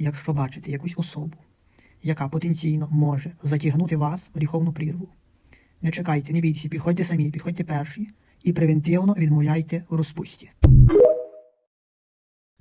якщо бачите якусь особу, яка потенційно може затягнути вас в гріховну прірву. Не чекайте, не бійтеся, підходьте самі, підходьте перші і превентивно відмовляйте в розпусті.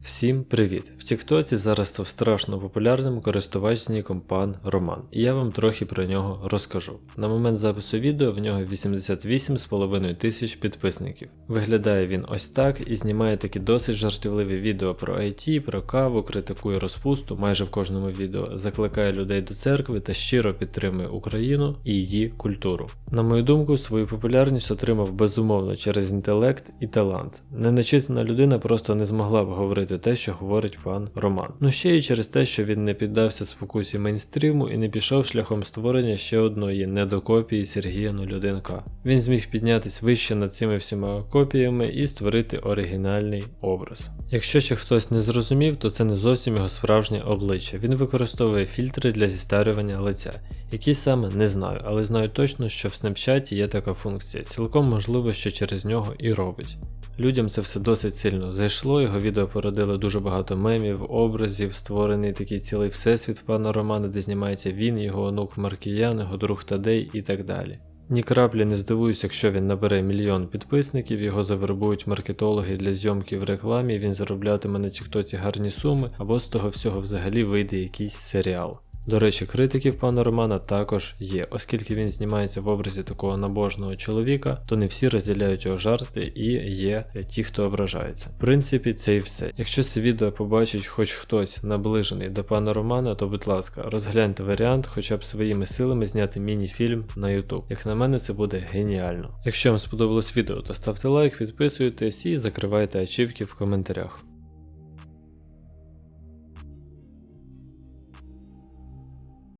Всім привіт! В Тіктоці зараз став страшно популярним користувач з пан Роман, і я вам трохи про нього розкажу. На момент запису відео в нього 88,5 тисяч підписників. Виглядає він ось так і знімає такі досить жартівливі відео про IT, про каву, критикує розпусту майже в кожному відео, закликає людей до церкви та щиро підтримує Україну і її культуру. На мою думку, свою популярність отримав безумовно через інтелект і талант. Неначитана людина просто не змогла б говорити те, що говорить пан Роман. Ну ще й через те, що він не піддався спокусі мейнстріму і не пішов шляхом створення ще одної недокопії Сергія 01К. Він зміг піднятись вище над цими всіма копіями і створити оригінальний образ. Якщо ще хтось не зрозумів, то це не зовсім його справжнє обличчя. Він використовує фільтри для зістарювання лиця. Які саме не знаю, але знаю точно, що в Snapchat є така функція. Цілком можливо, що через нього і робить. Людям це все досить сильно зайшло, його відео породило дуже багато мемів, образів, створений такий цілий всесвіт пана Романа, де знімається він, його онук Маркіян, його друг Тадей і так далі. Ні краплі не здивуюсь, якщо він набере мільйон підписників, його завербують маркетологи для зйомки в рекламі, він зароблятиме на тіктоці гарні суми, або з того всього взагалі вийде якийсь серіал. До речі, критиків пана Романа також є, оскільки він знімається в образі такого набожного чоловіка, то не всі розділяють його жарти і є ті, хто ображається. В принципі, це і все. Якщо це відео побачить хоч хтось наближений до пана Романа, то будь ласка, розгляньте варіант, хоча б своїми силами зняти міні-фільм на YouTube. Як на мене, це буде геніально. Якщо вам сподобалось відео, то ставте лайк, підписуйтесь і закривайте ачівки в коментарях.